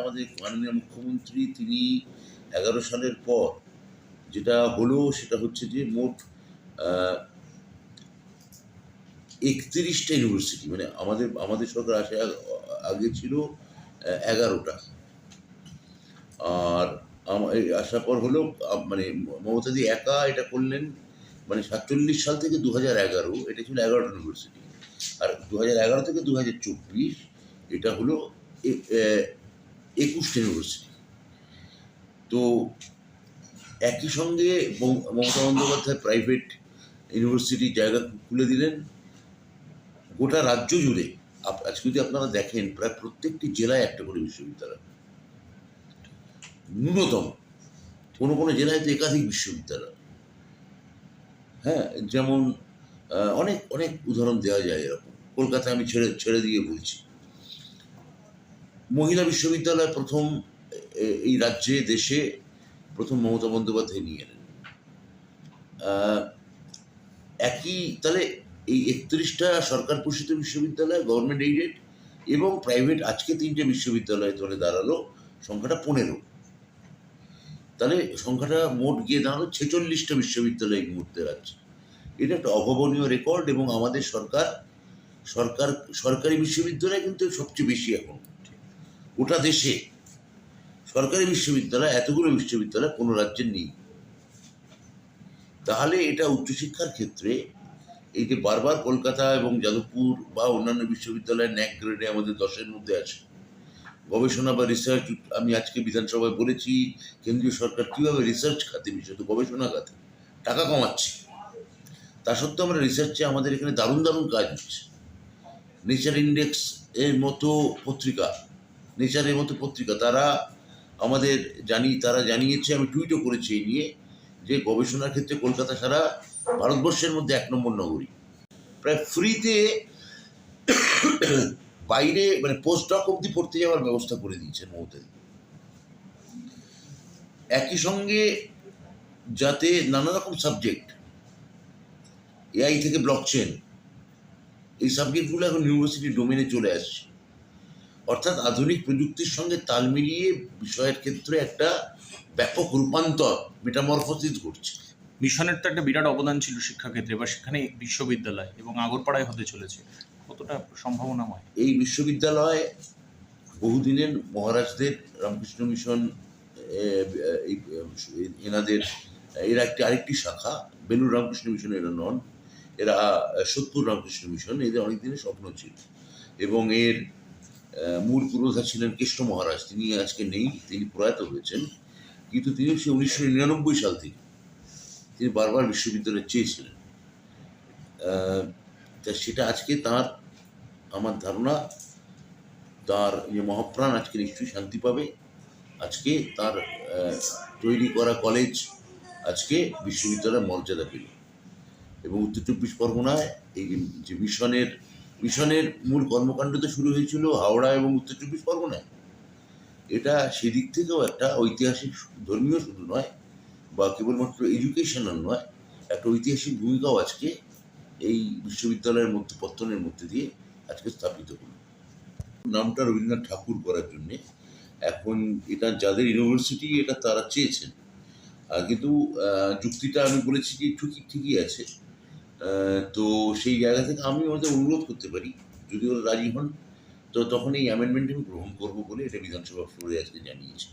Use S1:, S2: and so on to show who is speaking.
S1: আমাদের মাননীয় মুখ্যমন্ত্রী তিনি এগারো সালের পর যেটা হলো সেটা হচ্ছে যে মোট একত্রিশটা ইউনিভার্সিটি মানে আমাদের আমাদের সরকার আসে আগে ছিল এগারোটা। আর আসার পর হলো মানে মমতাদি একা এটা করলেন মানে সাতচল্লিশ সাল থেকে দু হাজার এগারো, এটা ছিল এগারোটা ইউনিভার্সিটি আর দু হাজার এগারো থেকে দু হাজার চব্বিশ, এটা হলো একুশটা ইউনিভার্সিটি তো একই সঙ্গে মমতা বন্দ্যোপাধ্যায় প্রাইভেট ইউনিভার্সিটির জায়গা খুলে দিলেন। গোটা রাজ্য জুড়ে আজকে যদি আপনারা দেখেন, প্রায় প্রত্যেকটি জেলায় একটা করে বিশ্ববিদ্যালয়। ন্যূনতম। কোনো কোনো জেলায় তো একাধিক বিশ্ববিদ্যালয়। হ্যাঁ যেমন অনেক অনেক উদাহরণ দেওয়া যায় এরকম। কলকাতায় আমি ছেড়ে ছেড়ে দিয়ে বলছি। মহিলা বিশ্ববিদ্যালয় প্রথম এই রাজ্যে, দেশে প্রথম মমতা বন্দ্যোপাধ্যায় নিয়ে এলেন একই, তাহলে এই একত্রিশটা সরকার পোষিত বিশ্ববিদ্যালয় গভর্নমেন্ট এইডেড এবং প্রাইভেট আজকে তিনটে বিশ্ববিদ্যালয় ধরে দাঁড়াল, সংখ্যাটা পনেরো। তাহলে সংখ্যাটা মোট গিয়ে দাঁড়াল ছেচল্লিশটা বিশ্ববিদ্যালয় এই মুহূর্তে রাজ্যে। এটা একটা অভাবনীয় রেকর্ড এবং আমাদের সরকার সরকার, সরকারি বিশ্ববিদ্যালয় কিন্তু সবচেয়ে বেশি এখন। গোটা দেশে সরকারি বিশ্ববিদ্যালয়, এতগুলো বিশ্ববিদ্যালয় কোনো রাজ্যের নেই। তাহলে এটা উচ্চশিক্ষার ক্ষেত্রে এই যে বারবার কলকাতা এবং যাদবপুর বা অন্যান্য বিশ্ববিদ্যালয়ের ন্যাক গ্রেডে আমাদের দশের মধ্যে আছে। গবেষণা বা রিসার্চ, আমি আজকে বিধানসভায় বলেছি, কেন্দ্রীয় সরকার কীভাবে রিসার্চ খাতে বিশেষত গবেষণা খাতে, টাকা কমাচ্ছে। তা সত্ত্বেও আমরা রিসার্চে আমাদের এখানে দারুণ দারুণ কাজ হচ্ছে। নেচার ইন্ডেক্স এর মতো পত্রিকা নেচারের মতো পত্রিকা। তারা আমাদের জানি, তারা জানিয়েছে, আমি টুইটও করেছি এই নিয়ে, যে গবেষণার ক্ষেত্রে কলকাতা সারা ভারতবর্ষের মধ্যে এক নম্বর নগরী। প্রায় ফ্রিতে বাইরে মানে পোস্ট ডক অব্দি পড়তে যাওয়ার ব্যবস্থা করে দিয়েছেন মমতাদি একই সঙ্গে যাতে নানা রকম সাবজেক্ট, এআই থেকে ব্লক চেন এই সাবজেক্টগুলো এখন ইউনিভার্সিটি ডোমেনে চলে আসছে। অর্থাৎ আধুনিক প্রযুক্তির সঙ্গে তাল মিলিয়ে বিষয়ের ক্ষেত্রে একটা ব্যাপক রূপান্তর মেটামরফোসিস ঘটছে।
S2: মিশনের তো একটা বিরাট অবদান ছিল শিক্ষাক্ষেত্রে বা সেখানে বিশ্ববিদ্যালয় এবং আগরপাড়ায় হতে চলেছে। কতটা সম্ভাবনাময়?
S1: এই বিশ্ববিদ্যালয় বহুদিনের মহারাজদের রামকৃষ্ণ মিশন এনাদের এরা একটি আরেকটি শাখা বেলুর রামকৃষ্ণ মিশন এরা নন এরা সত্তর রামকৃষ্ণ মিশন এদের অনেক দিনের স্বপ্ন ছিল। এবং এর মূল পুরোধা ছিলেন কৃষ্ণ মহারাজ। তিনি আজকে নেই, তিনি প্রয়াত হয়েছেন। কিন্তু তিনি সে উনিশশো নিরানব্বই সাল থেকে তিনি বারবার বিশ্ববিদ্যালয়ে চেয়েছিলেন। তা সেটা আজকে তার, আমার ধারণা, তার যে মহাপ্রাণ আজকে নিশ্চয়ই শান্তি পাবে। আজকে তার তৈরি করা কলেজ আজকে বিশ্ববিদ্যালয়ের মর্যাদা পেল। এবং উত্তর চব্বিশ পরগনায় এই যে- যে মিশনের মিশনের মূল কর্মকাণ্ড তো শুরু হয়েছিল হাওড়া এবং উত্তর চব্বিশ পরগনায়। এটা সেদিক থেকেও একটা ঐতিহাসিক ধর্মীয় শুধু নয় বা কেবলমাত্র এডুকেশনাল নয়, একটা ঐতিহাসিক ভূমিকাও আজকে এই বিশ্ববিদ্যালয়ের মধ্যে, পত্তনের মধ্যে দিয়ে আজকে স্থাপিত হলো। নামটা রবীন্দ্রনাথ ঠাকুর করার জন্যে। এখন এটা যাদের ইউনিভার্সিটি এটা তারা চেয়েছেন। কিন্তু যুক্তিটা আমি বলেছি যে ঠিকই ঠিকই আছে। তো সেই জায়গা থেকে আমি ওদের অনুরোধ করতে পারি, যদি ওরা রাজি হন, তো তখন এই অ্যামেন্ডমেন্ট আমি গ্রহণ করব বলে এটা বিধানসভা ফ্লোরে আজকে জানিয়েছি।